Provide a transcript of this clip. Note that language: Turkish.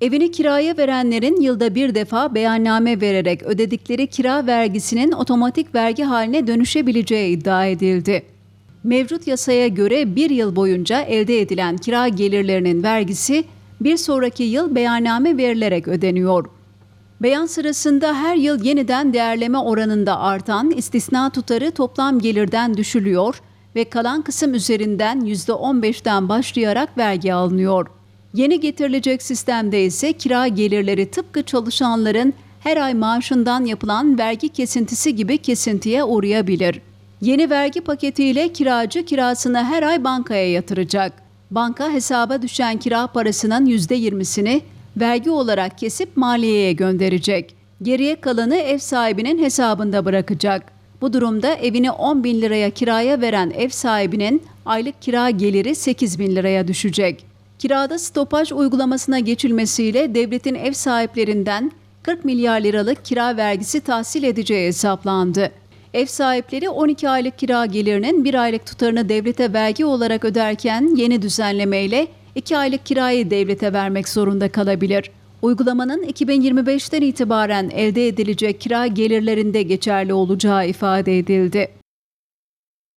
Evini kiraya verenlerin yılda bir defa beyanname vererek ödedikleri kira vergisinin otomatik vergi haline dönüşebileceği iddia edildi. Mevcut yasaya göre bir yıl boyunca elde edilen kira gelirlerinin vergisi bir sonraki yıl beyanname verilerek ödeniyor. Beyan sırasında her yıl yeniden değerleme oranında artan istisna tutarı toplam gelirden düşülüyor ve kalan kısım üzerinden %15'ten başlayarak vergi alınıyor. Yeni getirilecek sistemde ise kira gelirleri tıpkı çalışanların her ay maaşından yapılan vergi kesintisi gibi kesintiye uğrayabilir. Yeni vergi paketiyle kiracı kirasını her ay bankaya yatıracak. Banka hesaba düşen kira parasının %20'sini vergi olarak kesip maliyeye gönderecek. Geriye kalanı ev sahibinin hesabında bırakacak. Bu durumda evini 10 bin liraya kiraya veren ev sahibinin aylık kira geliri 8 bin liraya düşecek. Kirada stopaj uygulamasına geçilmesiyle devletin ev sahiplerinden 40 milyar liralık kira vergisi tahsil edeceği hesaplandı. Ev sahipleri 12 aylık kira gelirinin bir aylık tutarını devlete vergi olarak öderken yeni düzenlemeyle 2 aylık kirayı devlete vermek zorunda kalabilir. Uygulamanın 2025'ten itibaren elde edilecek kira gelirlerinde geçerli olacağı ifade edildi.